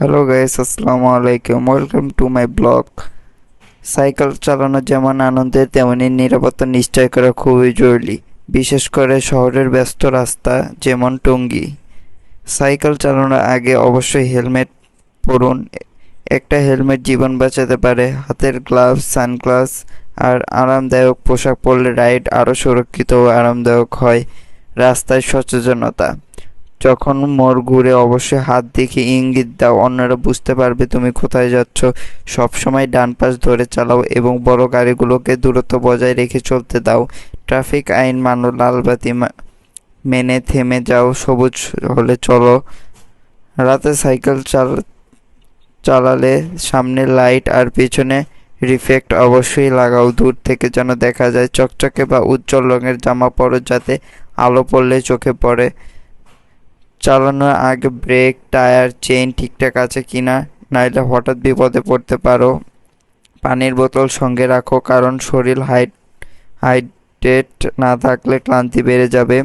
Hello guys আসসালামু আলাইকুম welcome to my blog cycle চালানো যেমন আনন্দের তেমনি নিরাপত্তা নিশ্চয় করা খুবই জরুরি। বিশেষ করে শহরের ব্যস্ত রাস্তা, যেমন টঙ্গী। সাইকেল চালানোর আগে অবশ্যই হেলমেট পরুন। একটা হেলমেট জীবন বাঁচাতে পারে। হাতের গ্লাভস সানগ্লাস আর আরামদায়ক পোশাক পরলে রাইড আরও সুরক্ষিত ও আরামদায়ক হয়। রাস্তায় সচেতনতা। যখন মোর ঘুরে অবশ্যই হাত দেখে ইঙ্গিত দাও, অন্যরা বুঝতে পারবে তুমি কোথায় যাচ্ছ। সবসময় ডান পাশ ধরে চালাও এবং বড় গাড়িগুলোকে দূরত্ব বজায় রেখে চলতে দাও। ট্রাফিক আইন মানো, লাল বাতি মা- মেনে থেমে যাও, সবুজ হলে চলো। রাতে সাইকেল চাল চালালে সামনে লাইট আর পিছনে রিফ্লেক্ট অবশ্যই লাগাও। দূর থেকে যেন দেখা যায়, চকচকে বা উজ্জ্বল রঙের জামা পরো যাতে আলো পড়লে চোখে পড়ে। চালানোর আগে ব্রেক টায়ার চেইন ঠিকঠাক আছে কি না নাইলে হঠাৎ বিপদে পড়তে পারো। পানির বোতল সঙ্গে রাখো, কারণ শরীর হাইট হাইড্রেট না থাকলে ক্লান্তি বেড়ে যাবে।